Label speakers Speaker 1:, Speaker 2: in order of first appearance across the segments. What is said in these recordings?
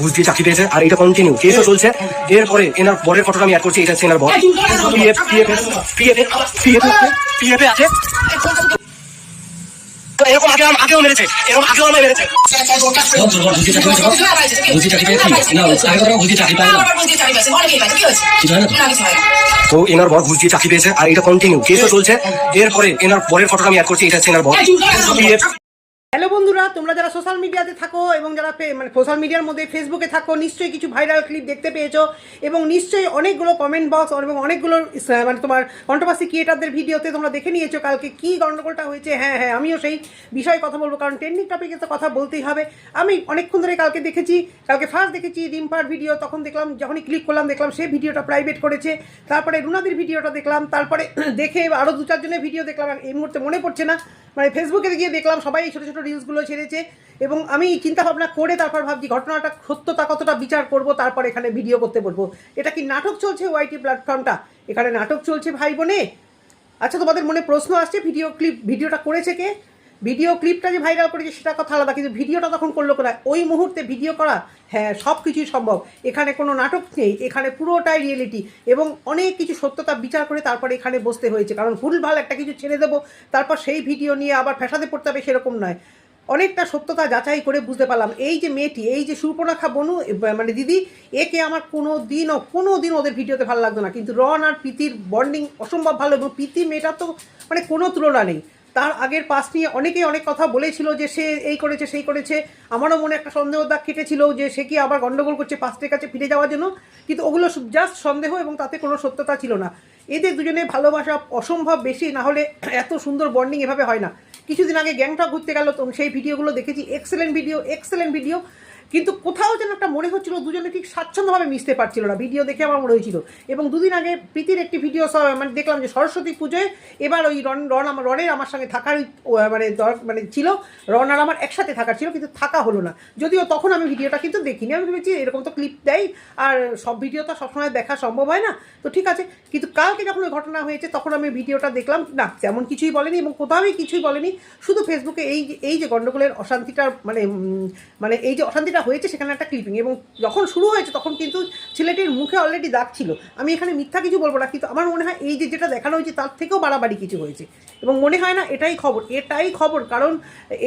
Speaker 1: ঘুষ দিয়ে চাকরি পেয়েছে, আর এটা কন্টিনিউ কেসও চলছে। এরপরে এনার বরের ফটোটা আমি অ্যাড করছি, এটা হচ্ছে এনার বর। PF PF PF PF PF আছে। মেরেছে। এনার পেয়েছে, আর এটা কন্টিনিউ কেসও চলছে। এরপরে এনার বরের ফটোটা আমি অ্যাড করছি, এটা হচ্ছে বর।
Speaker 2: হ্যালো বন্ধুরা, তোমরা যারা সোশ্যাল মিডিয়াতে থাকো এবং যারা মানে সোশ্যাল মিডিয়ার মধ্যে ফেসবুকে থাকো, নিশ্চয়ই কিছু ভাইরাল ক্লিপ দেখতে পেয়েছ এবং নিশ্চয়ই অনেকগুলো কমেন্ট বক্স এবং অনেকগুলো মানে তোমার কন্ট্রোভার্সি ক্রিয়েটারদের ভিডিওতে তোমরা দেখে নিয়েছো কালকে কি গণ্ডগোলটা হয়েছে। হ্যাঁ হ্যাঁ আমিও সেই বিষয়ে কথা বলব, কারণ ট্রেন্ডিং টপিকে তো কথা বলতেই হবে। আমি অনেকক্ষণ ধরে কালকে দেখেছি, কালকে ফার্স্ট দেখেছি রিম্পার ভিডিও তখন দেখলাম, যখনই ক্লিক করলাম, দেখলাম সেই ভিডিওটা প্রাইভেট করেছে। তারপরে রুনাদের ভিডিওটা দেখলাম, তারপরে দেখে আরও দু চারজনের ভিডিও দেখলাম এই মুহূর্তে মনে পড়ছে না মানে ফেসবুকে গিয়ে দেখলাম সবাই এই ছোটো ছোটো রিলসগুলো ছেড়েছে এবং আমি চিন্তাভাবনা করে তারপর ভাবছি ঘটনাটা সত্যতা কতটা বিচার করব, তারপর এখানে ভিডিও করতে বলব এটা কি নাটক চলছে ওয়াইটি প্ল্যাটফর্মটা এখানে নাটক চলছে ভাই বোনে। আচ্ছা তোমাদের মনে প্রশ্ন আসছে ভিডিও ক্লিপ ভিডিওটা করেছে কে? ভিডিও ক্লিপটা যে ভাইরাল করেছে সেটা কথা আলাদা, কিন্তু ভিডিওটা তখন করল কোথায়? ওই মুহূর্তে ভিডিও করা হ্যাঁ সব কিছুই সম্ভব। এখানে কোনো নাটক নেই, এখানে পুরোটাই রিয়েলিটি এবং অনেক কিছু সত্যতা বিচার করে তারপরে এখানে বসতে হয়েছে, কারণ ভুলভাল একটা কিছু ছেড়ে দেবো, তারপর সেই ভিডিও নিয়ে আবার ফ্যাসাদে পড়তে হবে সেরকম নয়। অনেকটা সত্যতা যাচাই করে বুঝতে পারলাম, এই যে মেয়েটি, এই যে সুপর্ণাখা বনু মানে দিদি, একে আমার কোনো দিনও কোনো দিন ওদের ভিডিওতে ভালো লাগতো না। কিন্তু রন আর প্রীতির বন্ডিং অসম্ভব ভালো, এবং প্রীতি মেয়েটা তো মানে কোনো তুলনা নেই। তার আগের পাস নিয়ে অনেকেই অনেক কথা বলেছিল যে সে এই করেছে, সেই করেছে। আমারও মনে একটা সন্দেহ দাগ কেটেছিল যে সে কি আবার গন্ডগোল করছে পাস্টের কাছে ফিরে যাওয়ার জন্য। কিন্তু ওগুলো জাস্ট সন্দেহ এবং তাতে কোনো সত্যতা ছিল না। এদের দুজনে ভালোবাসা অসম্ভব বেশি, না হলে এত সুন্দর বন্ডিং এভাবে হয় না। কিছুদিন আগে গ্যাংটক ঘুরতে গেল, তো সেই ভিডিওগুলো দেখেছি। এক্সেলেন্ট ভিডিও এক্সেলেন্ট ভিডিও কিন্তু কোথাও যেন একটা মনে হচ্ছিল দুজনে ঠিক স্বাচ্ছন্দ্যভাবে মিশতে পারছিল না। ভিডিও দেখে আমার মনে হয়েছিল। এবং দুদিন আগে প্রীতির একটি ভিডিও মানে দেখলাম যে সরস্বতী পুজোয় এবার ওই রন রন আমার রনের আমার সঙ্গে থাকার মানে মানে ছিল। রন আর আমার একসাথে থাকার ছিল, কিন্তু থাকা হলো না। যদিও তখন আমি ভিডিওটা কিন্তু দেখিনি। আমি ভেবেছি এরকম তো ক্লিপ দেয় আর সব ভিডিও তো সবসময় দেখা সম্ভব হয় না। তো ঠিক আছে। কিন্তু কালকে যখন ওই ঘটনা হয়েছে, তখন আমি ভিডিওটা দেখলাম, না, তেমন কিছুই বলেনি এবং কোথাওই কিছুই বলেনি। শুধু ফেসবুকে এই এই যে গণ্ডগোলের অশান্তিটার মানে মানে এই যে অশান্তিটা হয়েছে সেখানে একটা ক্লিপিং এবং যখন শুরু হয়েছে তখন কিন্তু ছেলেটির মুখে অলরেডি দাগ ছিল। আমি এখানে মিথ্যা কিছু বলব না, কিন্তু আমার মনে হয় এই যে যেটা দেখানো হয়েছে তার থেকেও বাড়াবাড়ি কিছু হয়েছে। এবং মনে হয় না এটাই খবর এটাই খবর, কারণ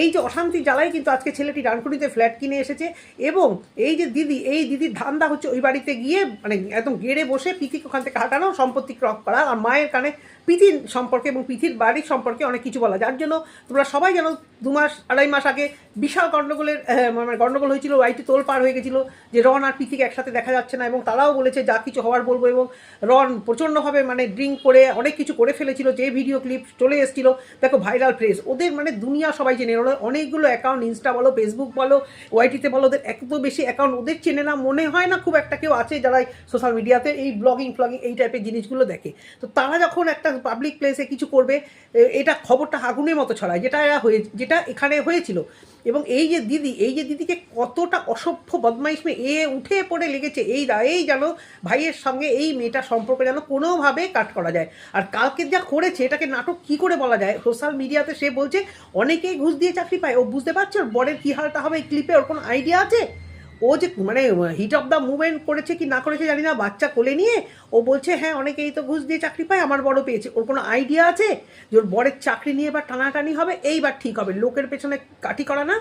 Speaker 2: এই যে অশান্তি জ্বালাই কিন্তু আজকে ছেলেটি ডানকুনিতে ফ্ল্যাট কিনে এসেছে এবং এই যে দিদি, এই দিদির ধান্দা হচ্ছে ওই বাড়িতে গিয়ে মানে একদম গেড়ে বসে পিতিকে ওখান থেকে হাঁটানো, সম্পত্তি ক্রপ করা আর মায়ের কানে পিথির সম্পর্কে এবং পিথির বাড়ির সম্পর্কে অনেক কিছু বলা। যার জন্য তোমরা সবাই জানো, দু মাস, আড়াই মাস আগে বিশাল গণ্ডগোলের মানে গণ্ডগোল হয়েছিল ওয়াইটি তোল পার হয়ে গেছিল, যে রন আর পিথিকে একসাথে দেখা যাচ্ছে না, এবং তারাও বলেছে, যা কিছু হওয়ার বলব। এবং রন প্রচণ্ডভাবে মানে ড্রিঙ্ক করে, অনেক কিছু করে ফেলেছিল, যে ভিডিও ক্লিপ চলে এসেছিল, দেখো ভাইরাল প্রেস ওদের মানে দুনিয়া সবাই চেনে, ওরা অনেকগুলো অ্যাকাউন্ট ইনস্টা বলো ফেসবুক বলো ওয়াইটিতে বলো, ওদের এত বেশি অ্যাকাউন্ট ওদের চেনে না, মনে হয় না খুব একটা কেউ আছে যারা সোশ্যাল মিডিয়াতে এই ব্লগিং ফ্লগিং এই টাইপের জিনিসগুলো দেখে। তো তারা যখন একটা পাবলিক প্লেসে কিছু করবে এটা খবরটা আগুনের মতো ছড়ায়, যেটা হয়ে, যেটা এখানে হয়েছিল। এবং এই যে দিদি, এই যে দিদিকে কতটা অসভ্য বদমাইশ মেয়ে, এ উঠে পড়ে লেগেছে, এই এই যেন ভাইয়ের সঙ্গে এই মেয়েটার সম্পর্ক যেন কোনোভাবে কাট করা যায়। আর কালকে যা করেছে, এটাকে নাটক কি করে বলা যায়? সোশ্যাল মিডিয়াতে সে বলছে, অনেকেই ঘুষ দিয়ে চাকরি পায়। ও বুঝতে পারছে ওর বরের কী হালটা হবে, এই ক্লিপে ওর কোনো আইডিয়া আছে? ও যে মানে হিট অফ দ্য মুভমেন্ট করেছে কি না করেছে জানি না, বাচ্চা কোলে নিয়ে ও বলছে হ্যাঁ অনেকেই তো ঘুষ দিয়ে চাকরি পায়, আমার বড় পেয়েছে। ওর কোনো আইডিয়া আছে যে ওর বরের চাকরি নিয়ে এবার টানাটানি হবে? এইবার ঠিক হবে, লোকের পেছনে কাটি করা না।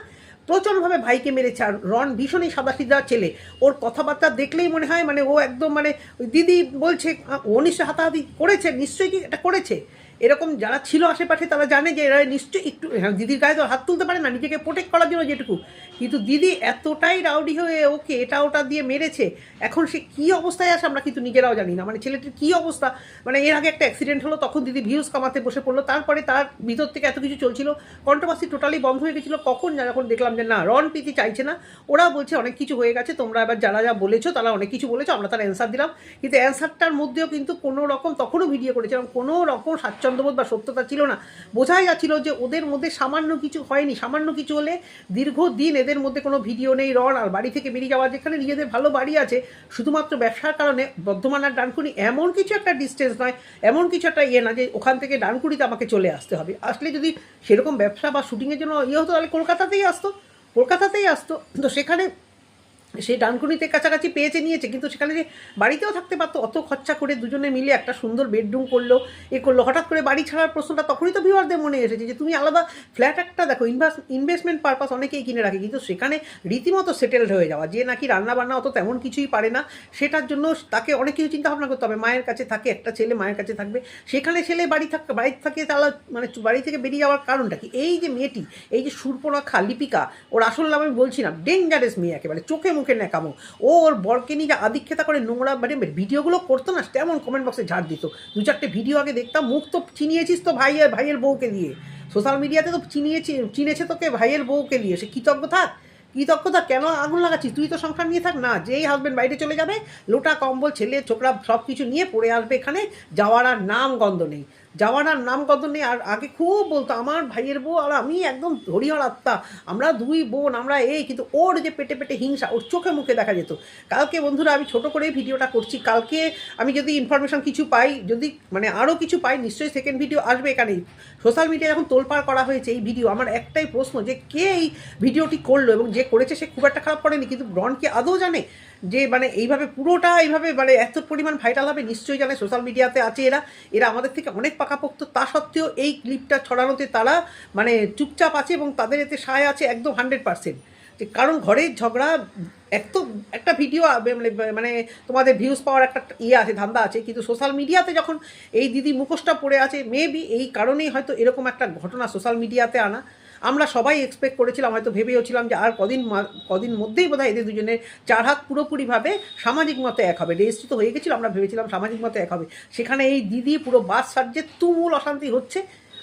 Speaker 2: প্রচণ্ডভাবে ভাইকে মেরেছে আর রন ভীষণই সাদা সিধা ছেলে। ওর কথাবার্তা দেখলেই মনে হয় মানে ও একদম মানে দিদি বলছে ও নিশ্চয় হাতাহাতি করেছে, নিশ্চয়ই কি এটা করেছে? এরকম যারা ছিল আশেপাশে তারা জানে যে এরা নিশ্চয়ই একটু হ্যাঁ, দিদির গায়ে তো হাত তুলতে পারে না নিজেকে প্রোটেক্ট করার জন্য যেটুকু। কিন্তু দিদি এতটাই রাউডি হয়ে ওকে এটা ওটা দিয়ে মেরেছে এখন সে কী অবস্থায় আছে আমরা কিন্তু নিজেরাও জানি না। মানে ছেলেটির কী অবস্থা? মানে এর আগে একটা অ্যাক্সিডেন্ট হলো তখন দিদি ভিউজ কামাতে বসে পড়ল তারপরে তার ভিতর থেকে এত কিছু চলছিল কন্ট্রোভার্সি টোটালি বন্ধ হয়ে গেছিল কখন যখন দেখলাম যে না রন প্রীতি চাইছে না ওরা বলছে অনেক কিছু হয়ে গেছে তোমরা এবার যারা যা বলেছ তারা অনেক কিছু বলেছ আমরা তার অ্যান্সার দিলাম। কিন্তু অ্যান্সারটার মধ্যেও কিন্তু কোনো রকম তখনও ভিডিও করেছিলাম কোনো রকম স্বাচ্ছন্দ্যবোধ বা সত্যতা ছিল না। বোঝাই যাচ্ছিল যে ওদের মধ্যে সামান্য কিছু হয়নি। সামান্য কিছু হলে দীর্ঘদিন এদের মধ্যে কোনো ভিডিও নেই রন আর বাড়ি থেকে বেরিয়ে যাওয়া, যেখানে নিজেদের ভালো বাড়ি আছে, শুধুমাত্র ব্যবসার কারণে বর্ধমান আর ডানকুনি এমন কিছু একটা ডিস্টেন্স নয়, এমন কিছু একটা ইয়ে না যে ওখান থেকে ডানকুনিতে আমাকে চলে আসতে হবে। আসলে যদি সেরকম ব্যবসা বা শুটিংয়ের জন্য ইয়ে হতো, তাহলে কলকাতাতেই আসতো। কলকাতাতেই আসতো। তো সেখানে সেই ডানকুনিতে কাছাকাছি পেয়েছে, নিয়েছে, কিন্তু সেখানে যে বাড়িতেও থাকতে পারতো, অত খরচা করে দুজনে মিলে একটা সুন্দর বেডরুম করল, এ করল, হঠাৎ করে বাড়ি ছাড়ার প্রশ্নটা তখনই তো ভিউয়ারদের মনে এসেছে যে তুমি আলাদা ফ্ল্যাট একটা দেখো ইনভেস্ট ইনভেস্টমেন্ট পারপাস অনেকেই কিনে রাখে, কিন্তু সেখানে রীতিমতো সেটেলড হয়ে যাওয়া, যে নাকি রান্না বান্না অত তেমন কিছুই পারে না, সেটার জন্য তাকে অনেক কিছু চিন্তা ভাবনা করতে হবে, মায়ের কাছে থাকে, একটা ছেলে মায়ের কাছে থাকবে, সেখানে ছেলে বাড়ি থাক বাড়ি থাকে তাহলে মানে বাড়ি থেকে বেরিয়ে যাওয়ার কারণটা কি? এই যে মেয়েটি, এই যে সুরপরাখা লিপিকা, ওর আসল নাম আমি বলছি না ডেঞ্জারাস মেয়ে একেবারে, চোখে ন্যাকামো ও ওর বরকে নিয়ে যে আদিক্ষেতা করে নোংরা মানে ভিডিওগুলো করতো না, তেমন কমেন্ট বক্সে ঝাড় দিত। দু চারটে ভিডিও আগে দেখতাম, মুখ তো চিনিয়েছিস তো ভাইয়ের ভাইয়ের বউকে দিয়ে সোশ্যাল মিডিয়াতে তো চিনিয়েছি, চিনেছে তোকে ভাইয়ের বউকে দিয়ে সে কৃতজ্ঞ থাক কৃতজ্ঞতা কেন আগুন লাগাচ্ছিস? তুই তো সংসার নিয়ে থাক না, যেই হাজবেন্ড বাইরে চলে যাবে, লোটা, কম্বল, ছেলে, ছোকরা সব কিছু নিয়ে পড়ে আসবে এখানে, যাওয়ার আর নাম গন্ধ নেই। যাওয়ার আর নাম গন্ধ নেই, আর আগে খুব বলতো, আমার ভাইয়ের বউ আর আমি একদম হরিহর আত্মা, আমরা দুই বোন, আমরা এই। কিন্তু ওর যে পেটে পেটে হিংসা, ওর চোখে মুখে দেখা যেত। কালকে বন্ধুরা, আমি ছোট করে ভিডিওটা করছি, কালকে আমি যদি ইনফরমেশন কিছু পাই, যদি মানে আরও কিছু পাই, নিশ্চয়ই সেকেন্ড ভিডিও আসবে এখানেই। সোশ্যাল মিডিয়া যখন তোলপাড় করা হয়েছে এই ভিডিও আমার একটাই প্রশ্ন যে, কে এই ভিডিওটি করল এবং যে করেছে, সে খুব একটা খারাপ করেনি, কিন্তু ব্রন কি আদৌ জানে? যে মানে এইভাবে পুরোটা এইভাবে মানে এত পরিমাণ ভাইরাল হবে নিশ্চয়ই জানে সোশ্যাল মিডিয়াতে আছে এরা। এরা আমাদের থেকে অনেক পাকাপোক্ত। তা সত্ত্বেও এই ক্লিপটা ছড়ানোতে তারা মানে চুপচাপ আছে এবং তাদের এতে সায় আছে একদম হান্ড্রেড পার্সেন্ট যে কারণ ঘরের ঝগড়া এত একটা ভিডিও মানে মানে তোমাদের ভিউজ পাওয়ার একটা ইয়ে আছে, ধান্দা আছে। কিন্তু সোশ্যাল মিডিয়াতে যখন এই দিদি মুখোশটা পড়ে আছে মেবি এই কারণেই হয়তো এরকম একটা ঘটনা সোশ্যাল মিডিয়াতে আনা। আমরা সবাই এক্সপেক্ট করেছিলাম, হয়তো ভেবেওছিলাম যে আর কদিন কদিন মধ্যেই বোধহয় এদের দুজনের চার হাত পুরোপুরিভাবে সামাজিক মতে এক হবে। রেজিস্ট্রি তো হয়ে গেছিল, আমরা ভেবেছিলাম সামাজিক মতে এক হবে। সেখানে এই দিদি পুরো বাস সার্জে তুমুল অশান্তি হচ্ছে।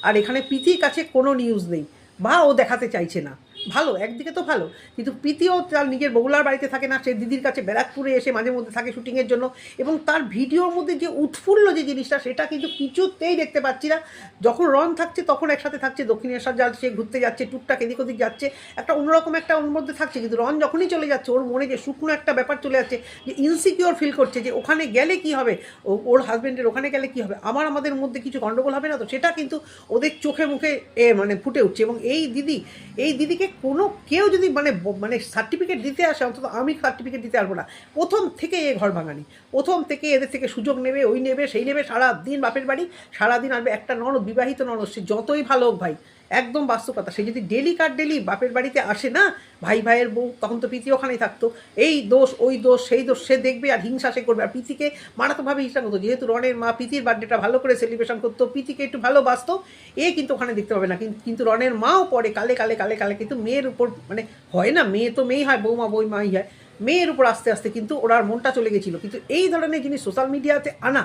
Speaker 2: আর এখানে প্রীতির কাছে কোনো নিউজ নেই, বা ও দেখাতে চাইছে না। ভালো, একদিকে তো ভালো। কিন্তু প্রীতিও তার নিজের বগুলার বাড়িতে থাকে না, সে দিদির কাছে ব্যারাকপুরে এসে মাঝে মধ্যে থাকে শুটিংয়ের জন্য এবং তার ভিডিওর মধ্যে যে উৎফুল্ল যে জিনিসটা, সেটা কিন্তু কিছুতেই দেখতে পাচ্ছি না। যখন রন থাকছে, তখন একসাথে থাকছে দক্ষিণেশ্বর যাচ্ছে ঘুরতে যাচ্ছে, টুকটাক এদিক ওদিক যাচ্ছে, একটা অন্যরকম একটা ওর মধ্যে থাকছে। কিন্তু রন যখনই চলে যাচ্ছে, ওর মনে যে শুকনো একটা ব্যাপার চলে যাচ্ছে, যে ইনসিকিওর ফিল করছে, যে ওখানে গেলে কি হবে ওর হাজবেন্ডের ওখানে গেলে কি হবে, আমার আমাদের মধ্যে কিছু গণ্ডগোল হবে না তো? সেটা কিন্তু ওদের চোখে মুখে এ মানে ফুটে উঠছে। এবং এই দিদি, এই দিদিকে কোনো কেউ যদি মানে মানে সার্টিফিকেট দিতে আসে, অন্তত আমি সার্টিফিকেট দিতে পারব না। প্রথম থেকে এ ঘর ভাঙানি। প্রথম থেকে এদের থেকে সুযোগ নেবে, ওই নেবে, সেই নেবে সারা দিন বাপের বাড়ি, সারাদিন আসবে একটা ননদ, বিবাহিত ননদ, সে যতই ভালো হোক ভাই। একদম বাস্তব কথা সে যদি ডেলি কার ডেলি বাপের বাড়িতে আসে না, ভাই ভাইয়ের বউ, তখন তো প্রীতি ওখানেই থাকতো। এই দোষ, ওই দোষ, সেই দোষ, সে দেখবে আর হিংসা সে করবে। আর প্রীতিকে মারাত্মকভাবে হিংসা করতো। যেহেতু রনের মা প্রীতির বার্থডেটা ভালো করে সেলিব্রেশন করতো, প্রীতিকে একটু ভালোবাসতো এ কিন্তু ওখানে দেখতে পাবে না। কিন্তু রনের মাও পরে কালে কালে কালে কালে কিন্তু মেয়ের উপর মানে হয় না, মেয়ে তো মেয়েই হয়, বৌমা বই মাই হয়। মেয়ের উপর আস্তে আস্তে কিন্তু ওরা মনটা চলে গেছিল। কিন্তু এই ধরনের জিনিস সোশ্যাল মিডিয়াতে আনা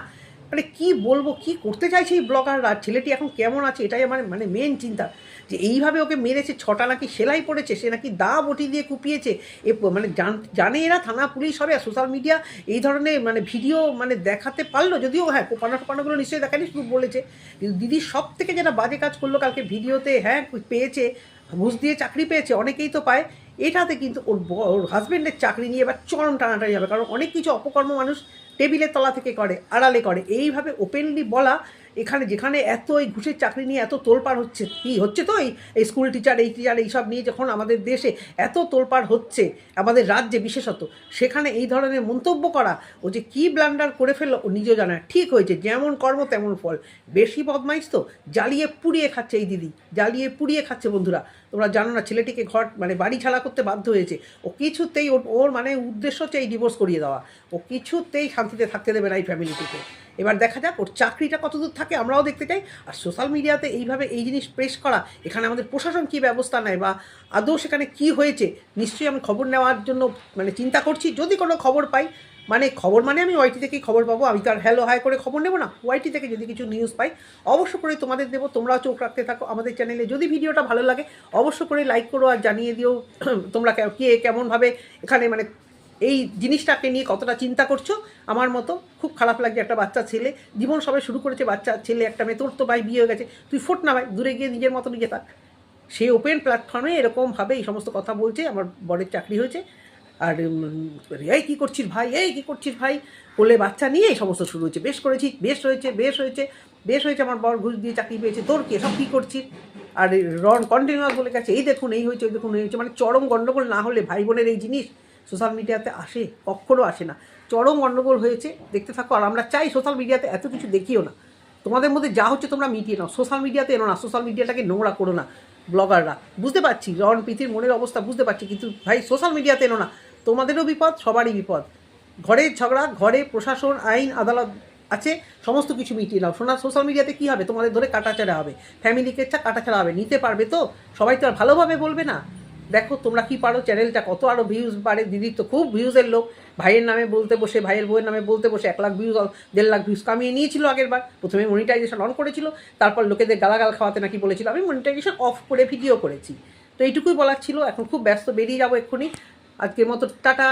Speaker 2: মানে কি বলব, কি করতে চাইছে এই ব্লগাররা? ছেলেটি এখন কেমন আছে? এটাই আমার মানে মেন চিন্তা। যে এইভাবে ওকে মেরেছে, ছটা নাকি সেলাই পড়েছে, সে নাকি দা বটি দিয়ে কুপিয়েছে। এ মানে জান- এরা, থানা পুলিশ হবে, আর সোশ্যাল মিডিয়া এই ধরনের মানে ভিডিও মানে দেখাতে পারল। যদিও হ্যাঁ কোপানো টোপানোগুলো নিশ্চয়ই দেখানি শুধু বলেছে। কিন্তু দিদি সব থেকে যেটা বাজে কাজ করল কালকে ভিডিওতে হ্যাঁ পেয়েছে, ঘুষ দিয়ে চাকরি পেয়েছে, অনেকেই তো পায়। এটাতে কিন্তু ওর ওর হাজব্যান্ডের চাকরি নিয়ে এবার চরম টানাটানি হবে। কারণ অনেক কিছু অপকর্ম মানুষ টেবিলের তলা থেকে করে, আড়ালে করে। এইভাবে ওপেনলি বলা এখানে যেখানে এত এই ঘুষের চাকরি নিয়ে এত তোলপাড় হচ্ছে, কি হচ্ছে তো এই স্কুল টিচার এই টিচার এইসব নিয়ে যখন আমাদের দেশে এত তোলপাড় হচ্ছে, আমাদের রাজ্যে বিশেষত, সেখানে এই ধরনের মন্তব্য করা, ও যে কী ব্লান্ডার করে ফেলল, ও নিজেও জানা ঠিক হয়েছে, যেমন কর্ম তেমন ফল। বেশি বদমাইশ তো, জ্বালিয়ে পুড়িয়ে খাচ্ছে এই দিদি, জ্বালিয়ে পুড়িয়ে খাচ্ছে বন্ধুরা। তোমরা জানো না, ছেলেটিকে ঘর মানে বাড়ি ছাড়া করতে বাধ্য হয়েছে। ও কিছুতেই ওর মানে উদ্দেশ্য হচ্ছে এই ডিভোর্স করিয়ে দেওয়া। ও কিছুতেই শান্তিতে থাকতে দেবে না এই ফ্যামিলিটিকে এবার দেখা যাক ওর চাকরিটা কতদূর থাকে, আমরাও দেখতে চাই। আর সোশ্যাল মিডিয়াতে এইভাবে এই জিনিস প্রেস করা, এখানে আমাদের প্রশাসন কী ব্যবস্থা নেয় বা আদৌ সেখানে কি হয়েছে, নিশ্চয়ই আমি খবর নেওয়ার জন্য মানে চিন্তা করছি। যদি কোনো খবর পাই মানে খবর মানে আমি ওয়াইটি থেকেই খবর পাবো, আমি তো আর হ্যালো হাই করে খবর নেব না। ওয়াইটি থেকে যদি কিছু নিউজ পাই, অবশ্য করে তোমাদের দেবো, তোমরাও চোখ রাখতে থাকো আমাদের চ্যানেলে যদি ভিডিওটা ভালো লাগে, অবশ্য করে লাইক করো আর জানিয়ে দিও, তোমরা কে- কে, কেমনভাবে এখানে মানে এই জিনিসটাকে নিয়ে কতটা চিন্তা করছ? আমার মতো খুব খারাপ লাগছে একটা বাচ্চা ছেলে। জীবন সবে শুরু করেছে বাচ্চা ছেলে, একটা মেয়ে, তোর তো ভাই বিয়ে হয়ে গেছে। তুই ফোট না ভাই, দূরে গিয়ে নিজের মতো নিজে থাক। সে ওপেন প্ল্যাটফর্মে এরকমভাবে এই সমস্ত কথা বলছে, আমার বরের চাকরি হয়েছে। আর এই কী করছিস ভাই, এই কী করছিস ভাই? কোলে বাচ্চা নিয়ে এই সমস্ত শুরু হয়েছে। বেশ করেছি, বেশ হয়েছে বেশ হয়েছে বেশ হয়েছে, আমার বর ঘুষ দিয়ে চাকরি পেয়েছে। তোর কে সব কী করছিস? আর রন কন্টিনিউয়াস বলে গেছে, এই দেখুন, এই হয়েছে, ওই দেখুন, এই হয়েছে। মানে চরম গণ্ডগোল না হলে ভাই বোনের এই জিনিস সোশ্যাল মিডিয়াতে আসে, কখনো আসে না। চরম গণ্ডগোল হয়েছে, দেখতে থাকো। আর আমরা চাই সোশ্যাল মিডিয়াতে এত কিছু দেখিও না। তোমাদের মধ্যে যা হচ্ছে তোমরা মিটিয়ে নাও। সোশ্যাল মিডিয়াতে এনো না, সোশ্যাল মিডিয়াটাকে নোংরা করো না, ব্লগাররা। বুঝতে পারছি রন প্রীতির মনের অবস্থা বুঝতে পারছি, কিন্তু ভাই, সোশ্যাল মিডিয়াতে এনো না। তোমাদেরও বিপদ, সবারই বিপদ। ঘরের ঝগড়া, ঘরে প্রশাসন, আইন, আদালত আছে, সমস্ত কিছু মিটিয়ে নাও। শোনা সোশ্যাল মিডিয়াতে কী হবে? তোমাদের ধরে কাটাচাড়া হবে। ফ্যামিলিকে চা কাটাচাড়া হবে। নিতে পারবে তো? সবাই তো আর ভালোভাবে বলবে না? দেখো তোমরা কি পারো? চ্যানেলটা কত আরও ভিউজ বাড়ে? দিদির তো খুব ভিউজের লোক। ভাইয়ের নামে বলতে বসে, ভাইয়ের বউয়ের নামে বলতে বসে এক লাখ ভিউজ দেড় লাখ ভিউজ কামিয়ে নিয়েছিল আগের বার। প্রথমে মনিটাইজেশন অন করেছিল, তারপর লোকেদের গালাগাল খাওয়াতে নাকি বলেছিল, আমি মনিটাইজেশন অফ করে ভিডিও করেছি। তো এইটুকুই বলার ছিল। এখন খুব ব্যস্ত, বেরিয়ে যাব এক্ষুনি। আজকের মতো টাটা।